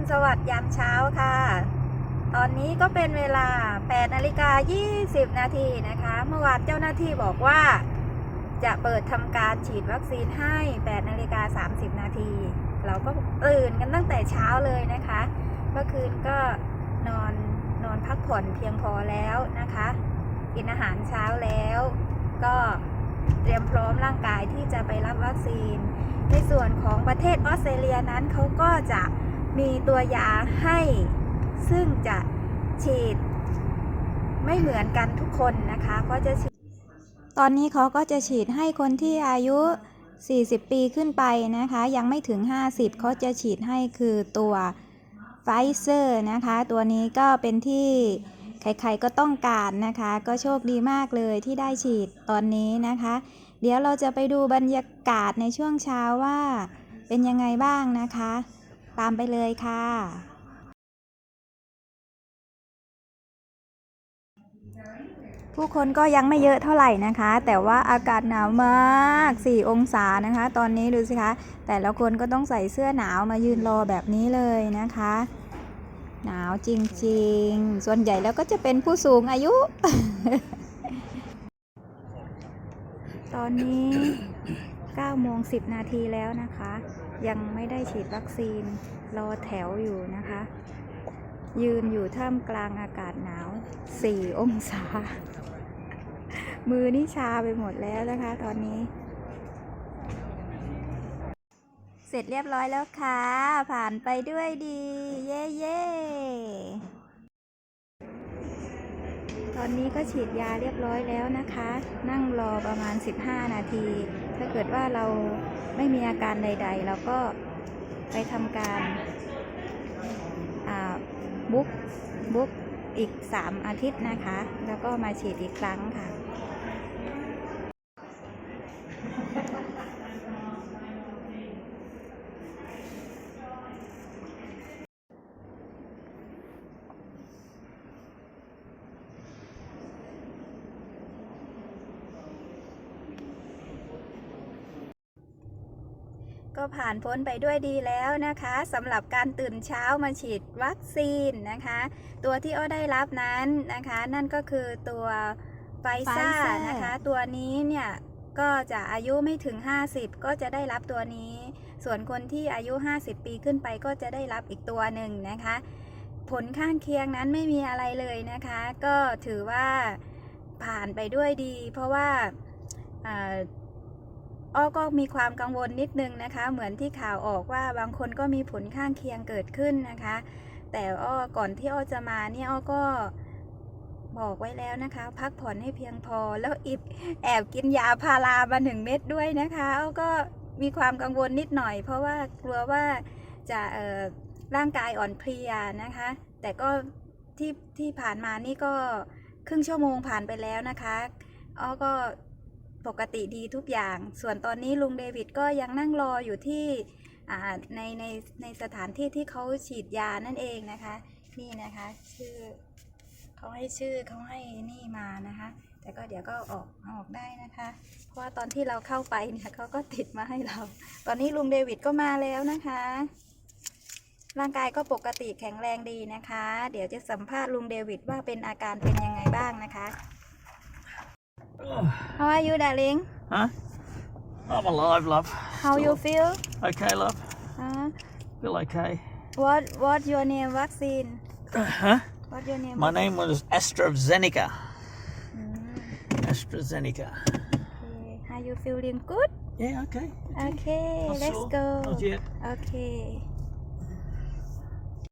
ณสวัสดิ์ยามเช้าค่ะ ตอนนี้ก็เป็นเวลา 8 นาฬิกา 20 นาทีนะคะ เมื่อวานเจ้าหน้าที่บอกว่า จะเปิดทำการฉีดวัคซีนให้ 8 นาฬิกา 30 นาที เราก็ตื่นกันตั้งแต่เช้าเลยนะคะ เมื่อคืนก็นอนนอนพักผ่อนเพียงพอแล้วนะคะ กินอาหารเช้าแล้ว ก็เตรียมพร้อมร่างกายที่จะไปรับวัคซีน ในส่วนของประเทศออสเตรเลียนั้นเขาก็จะ มีตัวยาให้ซึ่งจะฉีดไม่เหมือนกันทุกคนนะคะก็จะฉีด ตอนนี้เขาก็จะฉีดให้คนที่อายุ 40 ปีขึ้นไปนะคะ ยังไม่ถึง 50 เขาจะฉีดให้คือตัวไฟเซอร์นะคะ ตัวนี้ก็เป็นที่ใครๆก็ต้องการนะคะ ก็โชคดีมากเลยที่ได้ฉีดตอนนี้นะคะ เดี๋ยวเราจะไปดูบรรยากาศในช่วงเช้าว่าเป็นยังไงบ้างนะคะ ตามไปเลยค่ะ ผู้คนก็ยังไม่เยอะเท่าไหร่นะคะ แต่ว่าอากาศหนาวมาก 4 องศานะคะ ตอนนี้ดูสิคะ แต่ละคนก็ต้องใส่เสื้อหนาวมายืนรอแบบนี้เลยนะคะ หนาวจริงๆ ส่วนใหญ่แล้วก็จะเป็นผู้สูงอายุ ตอนนี้ 9โมง10 นาทีแล้วนะคะ ยังไม่ได้ฉีดวัคซีน รอแถวอยู่นะคะ ยืนอยู่ท่ามกลางอากาศหนาว 4 องศา มือนี่ชาไปหมดแล้วนะคะ ตอนนี้ เสร็จเรียบร้อยแล้วค่ะ ผ่านไปด้วยดี เย่เย่ อนนี้ก็ฉีดยาเรียบร้อยแล้วนะคะ นั่งรอประมาณ 15 นาที ถ้าเกิดว่าเราไม่มีอาการใด ๆ เราก็ไปทำการบุ๊กบุ๊กอีก 3 อาทิตย์นะคะ แล้วก็มาฉีดอีกครั้งค่ะ ก็ผ่านพ้นไปด้วยดีแล้วนะคะสำหรับการตื่นเช้ามาฉีดวัคซีนนะคะ ตัวที่อ้อได้รับนั้นนะคะ นั่นก็คือตัวไฟซ่า Pfizer นะคะ ตัวนี้เนี่ยก็จะอายุไม่ถึง 50 ก็จะได้รับตัวนี้ ส่วนคนที่อายุ 50 ปีขึ้นไปก็จะได้รับอีกตัวหนึ่งนะคะ ผลข้างเคียงนั้นไม่มีอะไรเลยนะคะ ก็ถือว่าผ่านไปด้วยดี เพราะว่า อ้อก็มีความกังวลนิดนึงนะคะ เหมือนที่ข่าวออกว่าบางคนก็มีผลข้างเคียงเกิดขึ้นนะคะ แต่อ้อก่อนที่อ้อจะมาเนี่ยอ้อก็บอกไว้แล้วนะคะ พักผ่อนให้เพียงพอ แล้วอิบแอบกินยาพารามาหนึ่งเม็ดด้วยนะคะอ้อก็มีความกังวลนิดหน่อย เพราะว่ากลัวว่าจะเอ่อร่างกายอ่อนเพลียนะคะ แต่ก็ที่ที่ผ่านมานี่ก็ครึ่งชั่วโมงผ่านไปแล้วนะคะอ้อก็ ปกติดีทุกอย่าง ส่วนตอนนี้ลุงเดวิดก็ยังนั่งรออยู่ที่ในในในสถานที่ที่เขาฉีดยานั่นเองนะคะ นี่นะคะชื่อเขาให้ชื่อเขาให้นี่มานะคะ แต่ก็เดี๋ยวก็ออกออกได้นะคะ เพราะว่าตอนที่เราเข้าไปเนี่ยเขาก็ติดมาให้เรา ตอนนี้ลุงเดวิดก็มาแล้วนะคะ ร่างกายก็ปกติแข็งแรงดีนะคะ เดี๋ยวจะสัมภาษณ์ลุงเดวิดว่าเป็นอาการเป็นยังไงบ้างนะคะ How are you darling Huh? I'm alive, love. How you feel? Okay, love. Uh, Feel okay. what what your name vaccine? Huh? What your name? My name was AstraZeneca. Mm, AstraZeneca. okay. Are you feeling good? Yeah, okay. Okay, Not let's go. Not yet. Okay.